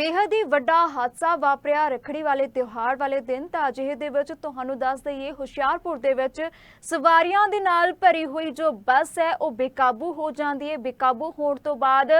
ਬੇਹੱਦ ਹੀ ਵੱਡਾ ਹਾਦਸਾ ਵਾਪਰਿਆ ਰੱਖੜੀ ਵਾਲੇ ਤਿਉਹਾਰ ਵਾਲੇ ਦਿਨ ਤਾਂ ਅਜਿਹੇ ਦੇ ਵਿੱਚ ਤੁਹਾਨੂੰ ਦੱਸ ਦਈਏ, ਹੁਸ਼ਿਆਰਪੁਰ ਦੇ ਵਿੱਚ ਸਵਾਰੀਆਂ ਦੇ ਨਾਲ ਭਰੀ ਹੋਈ ਜੋ ਬੱਸ ਹੈ, ਉਹ ਬੇਕਾਬੂ ਹੋ ਜਾਂਦੀ ਹੈ। ਬੇਕਾਬੂ ਹੋਣ ਤੋਂ ਬਾਅਦ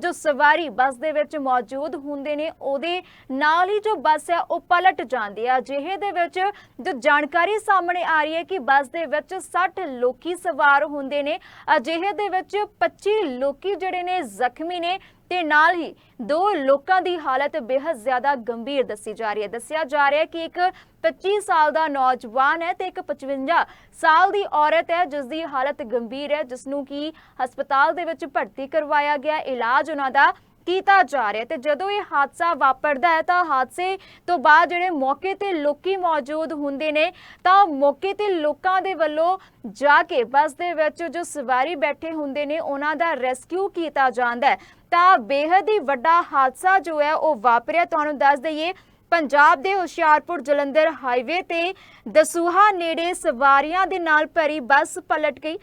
ਜੋ ਸਵਾਰੀ ਬੱਸ ਦੇ ਵਿੱਚ ਮੌਜੂਦ ਹੁੰਦੇ ਨੇ, ਉਹਦੇ ਨਾਲ ਹੀ ਜੋ ਬੱਸ ਹੈ, ਉਹ ਪਲਟ ਜਾਂਦੀ ਹੈ। ਅਜਿਹੇ ਦੇ ਵਿੱਚ ਜੋ ਜਾਣਕਾਰੀ ਸਾਹਮਣੇ ਆ ਰਹੀ ਹੈ ਕਿ ਬੱਸ ਦੇ ਵਿੱਚ 60 ਲੋਕੀ ਸਵਾਰ ਹੁੰਦੇ ਨੇ। ਅਜਿਹੇ ਦੇ ਵਿੱਚ 25 ਲੋਕੀ ਜਿਹੜੇ ਨੇ ਜ਼ਖਮੀ ਨੇ। ਤੇ ਨਾਲ ਹੀ ਦੋ ਲੋਕਾਂ ਦੀ ਹਾਲਤ ਬੇहद ਜ਼ਿਆਦਾ ਗੰਭੀਰ ਦੱਸੀ ਜਾ ਰਹੀ ਹੈ। ਦੱਸਿਆ ਜਾ ਰਿਹਾ ਹੈ ਕਿ ਇੱਕ 25 ਸਾਲ ਦਾ ਨੌਜਵਾਨ ਹੈ ਤੇ ਇੱਕ 55 ਸਾਲ ਦੀ ਔਰਤ ਹੈ, ਜਿਸ ਦੀ ਹਾਲਤ ਗੰਭੀਰ ਹੈ, ਜਿਸ ਨੂੰ ਕੀ ਹਸਪਤਾਲ ਦੇ ਵਿੱਚ ਭਰਤੀ ਕਰਵਾਇਆ ਗਿਆ। ਇਲਾਜ ਉਹਨਾਂ ਦਾ ਕੀਤਾ ਜਾ ਰਿਹਾ ਤੇ ਜਦੋਂ ਇਹ ਹਾਦਸਾ ਵਾਪਰਦਾ ਹੈ ਤਾਂ ਹਾਦਸੇ ਤੋਂ ਬਾਅਦ ਜਿਹੜੇ ਮੌਕੇ ਤੇ ਲੋਕੀ ਮੌਜੂਦ ਹੁੰਦੇ ਨੇ, ਤਾਂ ਮੌਕੇ ਤੇ ਲੋਕਾਂ ਦੇ ਵੱਲੋਂ ਜਾ ਕੇ ਬੱਸ ਦੇ ਵਿੱਚ ਜੋ ਸਵਾਰੀ ਬੈਠੇ ਹੁੰਦੇ ਨੇ, ਉਹਨਾਂ ਦਾ ਰੈਸਕਿਊ ਕੀਤਾ ਜਾਂਦਾ ਹੈ। ਤਾਂ ਬੇहद ਹੀ ਵੱਡਾ ਹਾਦਸਾ ਜੋ ਹੈ ਉਹ ਵਾਪਰਿਆ। ਤੁਹਾਨੂੰ ਦੱਸ ਦਈਏ, ਪੰਜਾਬ ਦੇ ਹੁਸ਼ਿਆਰਪੁਰ ਜਲੰਧਰ ਹਾਈਵੇ ਤੇ ਦਸੂਹਾ ਨੇੜੇ ਸਵਾਰੀਆਂ ਦੇ ਨਾਲ ਭਰੀ ਬੱਸ ਪਲਟ ਗਈ।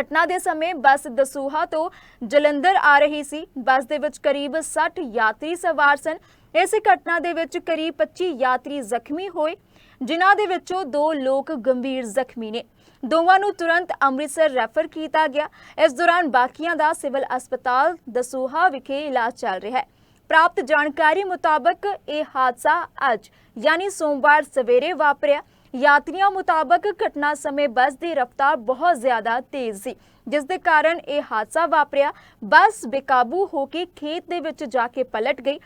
ਘਟਨਾ ਦੇ ਸਮੇਂ ਬੱਸ ਦਸੂਹਾ ਤੋਂ ਜਲੰਧਰ ਆ ਰਹੀ ਸੀ। ਬੱਸ ਦੇ ਵਿੱਚ ਕਰੀਬ 60 ਯਾਤਰੀ ਸਵਾਰ ਸਨ। ਇਸ ਘਟਨਾ ਦੇ ਵਿੱਚ ਕਰੀਬ 25 ਯਾਤਰੀ ਜ਼ਖਮੀ ਹੋਏ, ਜਿਨ੍ਹਾਂ ਦੇ ਵਿੱਚੋਂ ਦੋ ਲੋਕ ਗੰਭੀਰ ਜ਼ਖਮੀ ਨੇ। ਦੋਵਾਂ ਨੂੰ ਤੁਰੰਤ ਅੰਮ੍ਰਿਤਸਰ ਰੈਫਰ ਕੀਤਾ ਗਿਆ। ਇਸ ਦੌਰਾਨ ਬਾਕੀਆਂ ਦਾ ਸਿਵਲ ਹਸਪਤਾਲ ਦਸੂਹਾ ਵਿਖੇ ਇਲਾਜ ਚੱਲ ਰਿਹਾ ਹੈ। ਪ੍ਰਾਪਤ ਜਾਣਕਾਰੀ ਮੁਤਾਬਕ ਇਹ ਹਾਦਸਾ ਅੱਜ, ਯਾਨੀ ਸੋਮਵਾਰ ਸਵੇਰੇ ਵਾਪਰਿਆ। ਯਾਤਰੀਆਂ ਮੁਤਾਬਕ ਘਟਨਾ ਸਮੇਂ ਬੱਸ ਦੀ ਰਫ਼ਤਾਰ ਬਹੁਤ ਜ਼ਿਆਦਾ ਤੇਜ਼ ਸੀ, ਜਿਸ ਦੇ ਕਾਰਨ ਇਹ ਹਾਦਸਾ ਵਾਪਰਿਆ। ਬੱਸ ਬੇਕਾਬੂ ਹੋ ਕੇ ਖੇਤ ਦੇ ਵਿੱਚ ਜਾ ਕੇ ਪਲਟ ਗਈ,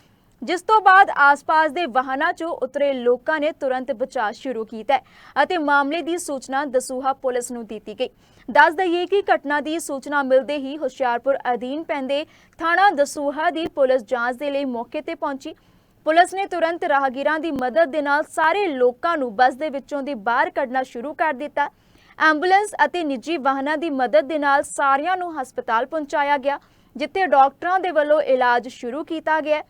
ਜਿਸ ਤੋਂ ਬਾਅਦ ਆਸ-ਪਾਸ ਦੇ ਵਾਹਨਾਂ 'ਚੋਂ ਉਤਰੇ ਲੋਕਾਂ ਨੇ ਤੁਰੰਤ ਬਚਾਅ ਸ਼ੁਰੂ ਕੀਤਾ ਅਤੇ ਮਾਮਲੇ ਦੀ ਸੂਚਨਾ ਦਸੂਹਾ ਪੁਲਿਸ ਨੂੰ ਦਿੱਤੀ ਗਈ। ਦੱਸ ਦਈਏ ਕਿ ਘਟਨਾ ਦੀ ਸੂਚਨਾ ਮਿਲਦੇ ਹੀ ਹੁਸ਼ਿਆਰਪੁਰ ਅਧੀਨ ਪੈਂਦੇ ਥਾਣਾ ਦਸੂਹਾ ਦੀ ਪੁਲਿਸ ਜਾਂਚ ਦੇ ਲਈ ਮੌਕੇ ਤੇ ਪਹੁੰਚੀ। ਪੁਲਿਸ ਨੇ ਤੁਰੰਤ ਰਾਹਗੀਰਾਂ ਦੀ ਮਦਦ ਦੇ ਨਾਲ ਸਾਰੇ ਲੋਕਾਂ ਨੂੰ ਬੱਸ ਦੇ ਵਿੱਚੋਂ ਦੀ ਬਾਹਰ ਕੱਢਣਾ ਸ਼ੁਰੂ ਕਰ ਦਿੱਤਾ। ਐਂਬੂਲੈਂਸ ਅਤੇ ਨਿੱਜੀ ਵਾਹਨਾਂ ਦੀ ਮਦਦ ਦੇ ਨਾਲ ਸਾਰਿਆਂ ਨੂੰ ਹਸਪਤਾਲ ਪਹੁੰਚਾਇਆ ਗਿਆ, ਜਿੱਥੇ ਡਾਕਟਰਾਂ ਦੇ ਵੱਲੋਂ ਇਲਾਜ ਸ਼ੁਰੂ ਕੀਤਾ ਗਿਆ।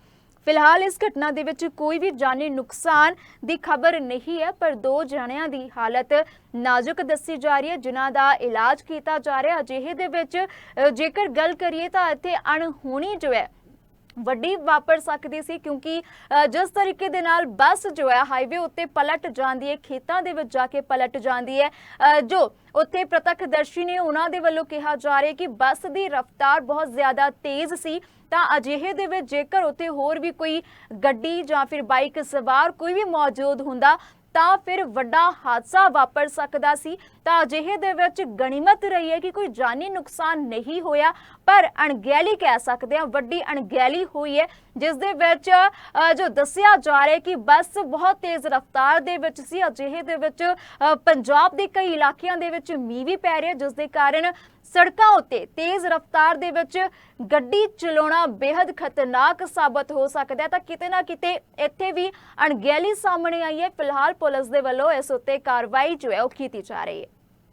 ਫਿਲਹਾਲ ਇਸ ਘਟਨਾ ਦੇ ਵਿੱਚ ਕੋਈ ਵੀ ਜਾਨੀ ਨੁਕਸਾਨ ਦੀ ਖਬਰ ਨਹੀਂ ਹੈ, ਪਰ ਦੋ ਜਣਿਆਂ ਦੀ ਹਾਲਤ ਨਾਜ਼ੁਕ ਦੱਸੀ ਜਾ ਰਹੀ ਹੈ, ਜਿਨ੍ਹਾਂ ਦਾ ਇਲਾਜ ਕੀਤਾ ਜਾ ਰਿਹਾ। ਅਜਿਹੇ ਦੇ ਵਿੱਚ ਜੇਕਰ ਗੱਲ ਕਰੀਏ ਤਾਂ ਇੱਥੇ ਅਣਹੋਣੀ ਜੋ ਹੈ ਵੱਡੀ ਵਾਪਰ ਸਕਦੀ ਸੀ ਕਿਉਂਕਿ ਜਿਸ ਤਰੀਕੇ ਦੇ ਨਾਲ ਬੱਸ ਜੋ ਹੈ ਹਾਈਵੇ ਉੱਤੇ ਪਲਟ ਜਾਂਦੀ ਹੈ, ਖੇਤਾਂ ਦੇ ਵਿੱਚ ਜਾ ਕੇ ਪਲਟ ਜਾਂਦੀ ਹੈ ਜੋ ਉੱਥੇ ਪ੍ਰਤੱਖਦਰਸ਼ੀ ਨੇ ਉਹਨਾਂ ਦੇ ਵੱਲੋਂ ਕਿਹਾ ਜਾ ਰਿਹਾ ਕਿ ਬੱਸ ਦੀ ਰਫ਼ਤਾਰ ਬਹੁਤ ਜ਼ਿਆਦਾ ਤੇਜ਼ ਸੀ। ਤਾਂ ਅਜਿਹੇ ਦੇ ਵਿੱਚ ਜੇਕਰ ਉੱਥੇ ਹੋਰ ਵੀ ਕੋਈ ਗੱਡੀ ਜਾਂ ਫਿਰ ਬਾਈਕ ਸਵਾਰ ਕੋਈ ਵੀ ਮੌਜੂਦ ਹੁੰਦਾ ਤਾਂ ਫਿਰ ਵੱਡਾ ਹਾਦਸਾ ਵਾਪਰ ਸਕਦਾ ਸੀ। ਤਾਂ ਅਜਿਹੇ ਦੇ ਵਿੱਚ ਗਣੀਮਤ ਰਹੀ ਹੈ ਕਿ ਕੋਈ ਜਾਨੀ ਨੁਕਸਾਨ ਨਹੀਂ ਹੋਇਆ, ਪਰ ਅਣਗਹਿਲੀ ਕਹਿ ਸਕਦੇ ਹਾਂ, ਵੱਡੀ ਅਣਗਹਿਲੀ ਹੋਈ ਹੈ, ਜਿਸ ਦੇ ਵਿੱਚ ਜੋ ਦੱਸਿਆ ਜਾ ਰਿਹਾ ਕਿ ਬੱਸ ਬਹੁਤ ਤੇਜ਼ ਰਫ਼ਤਾਰ ਦੇ ਵਿੱਚ ਸੀ। ਅਜਿਹੇ ਦੇ ਵਿੱਚ ਪੰਜਾਬ ਦੇ ਕਈ ਇਲਾਕਿਆਂ ਦੇ ਵਿੱਚ ਮੀਂਹ ਵੀ ਪੈ ਰਿਹਾ ਜਿਸ ਦੇ ਕਾਰਨ ਸੜਕਾਂ ਉੱਤੇ ਤੇਜ਼ ਰਫ਼ਤਾਰ ਦੇ ਵਿੱਚ ਗੱਡੀ ਚਲਾਉਣਾ ਬੇहद ਖਤਰਨਾਕ ਸਾਬਤ ਹੋ ਸਕਦਾ ਹੈ। ਤਾਂ ਕਿਤੇ ਨਾ ਕਿਤੇ ਇੱਥੇ ਵੀ ਅਣਗਹਿਲੀ ਸਾਹਮਣੇ ਆਈ ਹੈ। ਫਿਲਹਾਲ ਪੁਲਿਸ ਦੇ ਵੱਲੋਂ ਇਸ ਉੱਤੇ ਕਾਰਵਾਈ ਜੋ ਹੈ ਉਹ ਕੀਤੀ ਜਾ ਰਹੀ ਹੈ।